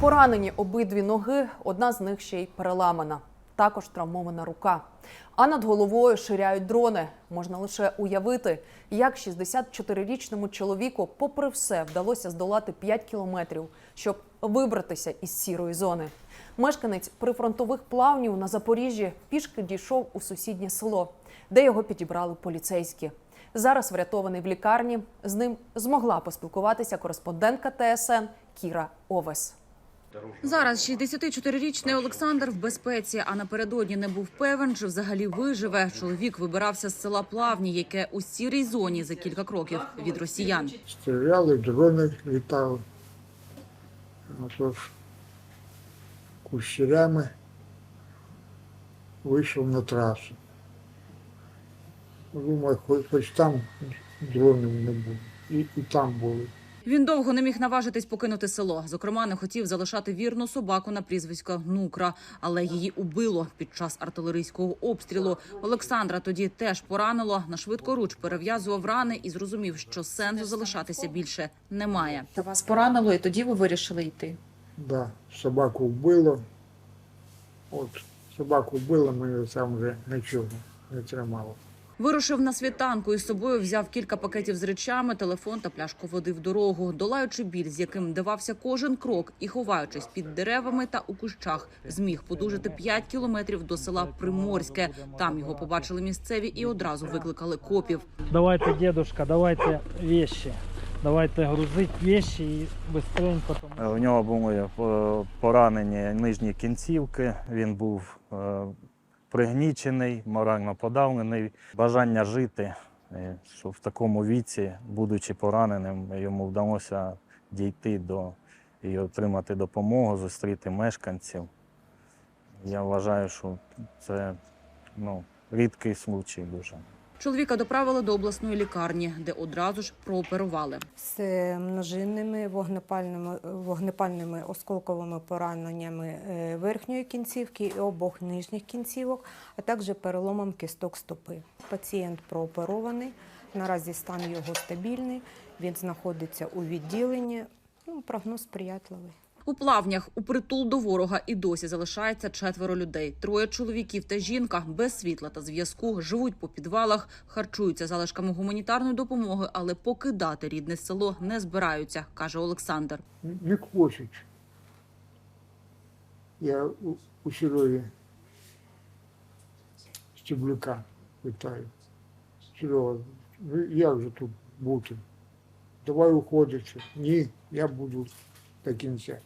Поранені обидві ноги, одна з них ще й переламана. Також травмована рука. А над головою ширяють дрони. Можна лише уявити, як 64-річному чоловіку, попри все, вдалося здолати 5 кілометрів, щоб вибратися із сірої зони. Мешканець прифронтових плавнів на Запоріжжі пішки дійшов у сусіднє село, де його підібрали поліцейські. Зараз врятований в лікарні. З ним змогла поспілкуватися кореспондентка ТСН Кіра Овес. Зараз 64-річний Олександр в безпеці, а напередодні не був певен, чи взагалі виживе. Чоловік вибирався з села Плавні, яке у сірій зоні за кілька кроків від росіян. Стріляли, дрони літали. Кущерями вийшов на трасу. Думаю, хоч, там дронів не буде. І, і там були. Він довго не міг наважитись покинути село. Зокрема, не хотів залишати вірну собаку на прізвисько Нукра, але її убило під час артилерійського обстрілу. Олександра тоді теж поранило. На швидкоруч перев'язував рани і зрозумів, що сенсу залишатися більше немає. Та вас поранило, і тоді ви вирішили йти. Да, собаку вбило. От, собаку вбило, мене там вже нічого не тримало. Вирушив на світанку і з собою взяв кілька пакетів з речами, телефон та пляшку води в дорогу. Долаючи біль, з яким давався кожен крок, і ховаючись під деревами та у кущах, зміг подужати 5 кілометрів до села Приморське. Там його побачили місцеві і одразу викликали копів. Давайте, дедушка, давайте вещи. Давайте грузить вещи і быстренько. там. У нього були е, поранені нижні кінцівки, він був е, пригнічений, морально подавлений. Бажання жити, е, що в такому віці, будучи пораненим, йому вдалося дійти до і отримати допомогу, зустріти мешканців. Я вважаю, що це ну, рідкий случай дуже. Чоловіка доправили до обласної лікарні, де одразу ж прооперували. з множинними вогнепальними, вогнепальними осколковими пораненнями е, верхньої кінцівки і обох нижніх кінцівок, а також переломом кісток стопи. Пацієнт прооперований, наразі стан його стабільний, він знаходиться у відділенні. Ну, прогноз сприятливий. У плавнях у притул до ворога і досі залишається четверо людей. Троє чоловіків та жінка без світла та зв'язку живуть по підвалах, харчуються залишками гуманітарної допомоги, але покидати рідне село не збираються, каже Олександр. Не хочуть. Я у, у Сереги Стеблюка питаю. Серега, ну як же тут бути? Давай уходити. Ні, я буду до кінця.